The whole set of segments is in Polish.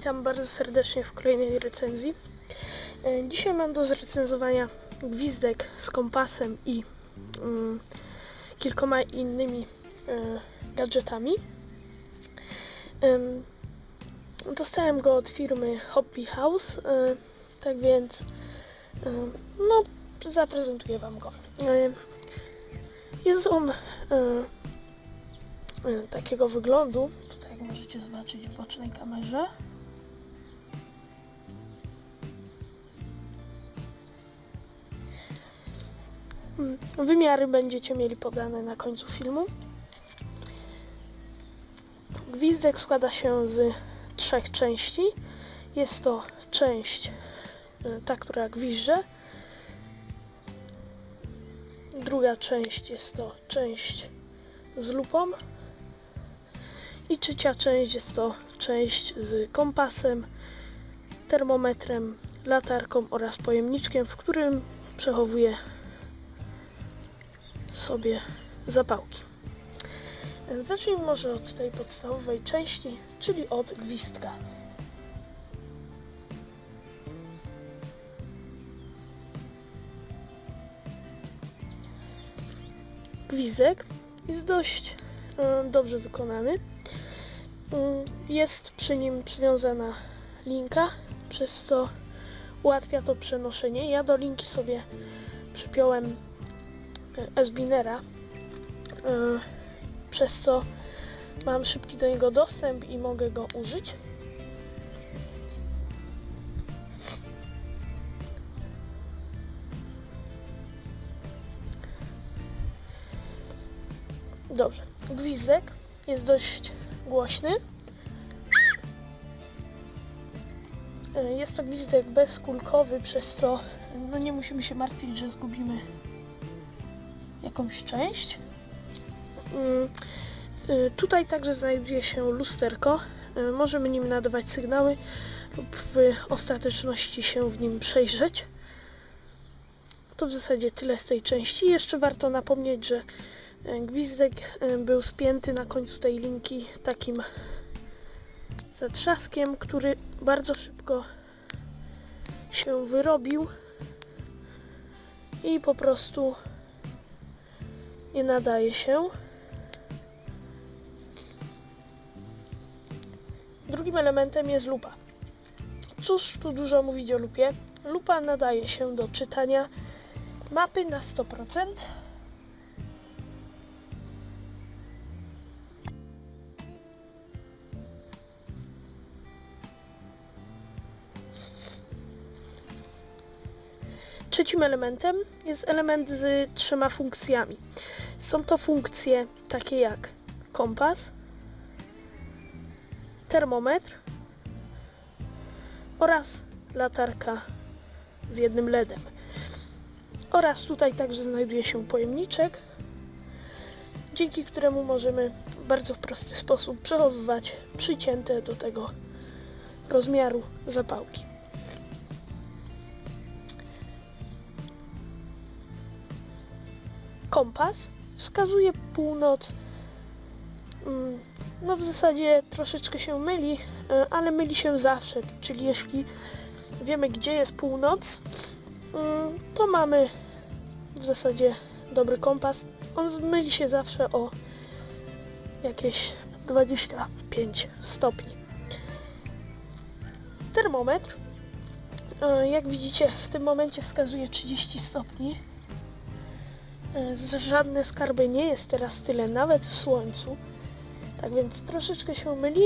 Witam bardzo serdecznie w kolejnej recenzji. E, Dzisiaj mam do zrecenzowania gwizdek z kompasem i mm, kilkoma innymi e, gadżetami. Em, dostałem go od firmy Hobby House, e, tak więc e, no, zaprezentuję Wam go. E, jest on e, e, takiego wyglądu. Tutaj możecie zobaczyć w bocznej kamerze. Wymiary będziecie mieli podane na końcu filmu. Gwizdek składa się z trzech części. Jest to część y, ta, która gwizdże. Druga część jest to część z lupą. I trzecia część jest to część z kompasem, termometrem, latarką oraz pojemniczkiem, w którym przechowuję sobie zapałki. Zacznijmy może od tej podstawowej części, czyli od gwizdka. Gwizdek jest dość e, dobrze wykonany. Mm, Jest przy nim przywiązana linka, przez co ułatwia to przenoszenie. Ja do linki sobie przypiąłem e, S-binera, e, przez co mam szybki do niego dostęp i mogę go użyć. Dobrze, gwizdek jest dość głośny. E, Jest to gwizdek bezkulkowy, przez co no nie musimy się martwić, że zgubimy jakąś część. Mm, y, Tutaj także znajduje się lusterko. Y, Możemy nim nadawać sygnały lub w ostateczności się w nim przejrzeć. To w zasadzie tyle z tej części. Jeszcze warto napomnieć, że y, gwizdek był spięty na końcu tej linki takim zatrzaskiem, który bardzo szybko się wyrobił i po prostu nie nadaje się. Drugim elementem jest lupa. Cóż tu dużo mówić o lupie? Lupa nadaje się do czytania mapy na 100%. Trzecim elementem jest element z trzema funkcjami. Są to funkcje takie jak kompas, termometr oraz latarka z jednym LEDem. Oraz tutaj także znajduje się pojemniczek, dzięki któremu możemy w bardzo prosty sposób przechowywać przycięte do tego rozmiaru zapałki. Kompas wskazuje północ Mm, No w zasadzie troszeczkę się myli, e, ale myli się zawsze, czyli jeśli wiemy gdzie jest północ, mm, to mamy w zasadzie dobry kompas. On myli się zawsze o jakieś 25 stopni. Termometr, e, jak widzicie w tym momencie wskazuje 30 stopni. E, z- Żadne skarby nie jest teraz tyle, nawet w słońcu. Tak więc troszeczkę się myli.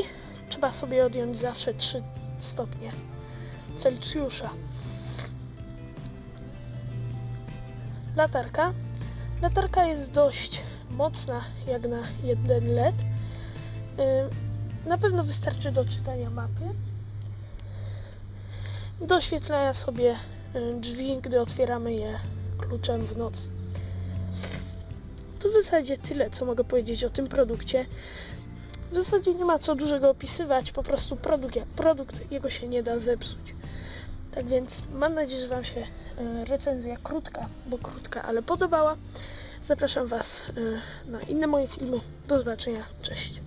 Trzeba sobie odjąć zawsze 3 stopnie Celsjusza. Latarka. Latarka jest dość mocna jak na jeden LED. Yy, Na pewno wystarczy do czytania mapy. Do oświetlenia sobie yy, drzwi, gdy otwieramy je kluczem w nocy. To w zasadzie tyle, co mogę powiedzieć o tym produkcie. W zasadzie nie ma co dużego opisywać, po prostu produkt produkt, jego się nie da zepsuć. Tak więc mam nadzieję, że Wam się e, recenzja krótka, bo krótka, ale podobała. Zapraszam Was e, na inne moje filmy. Do zobaczenia, cześć.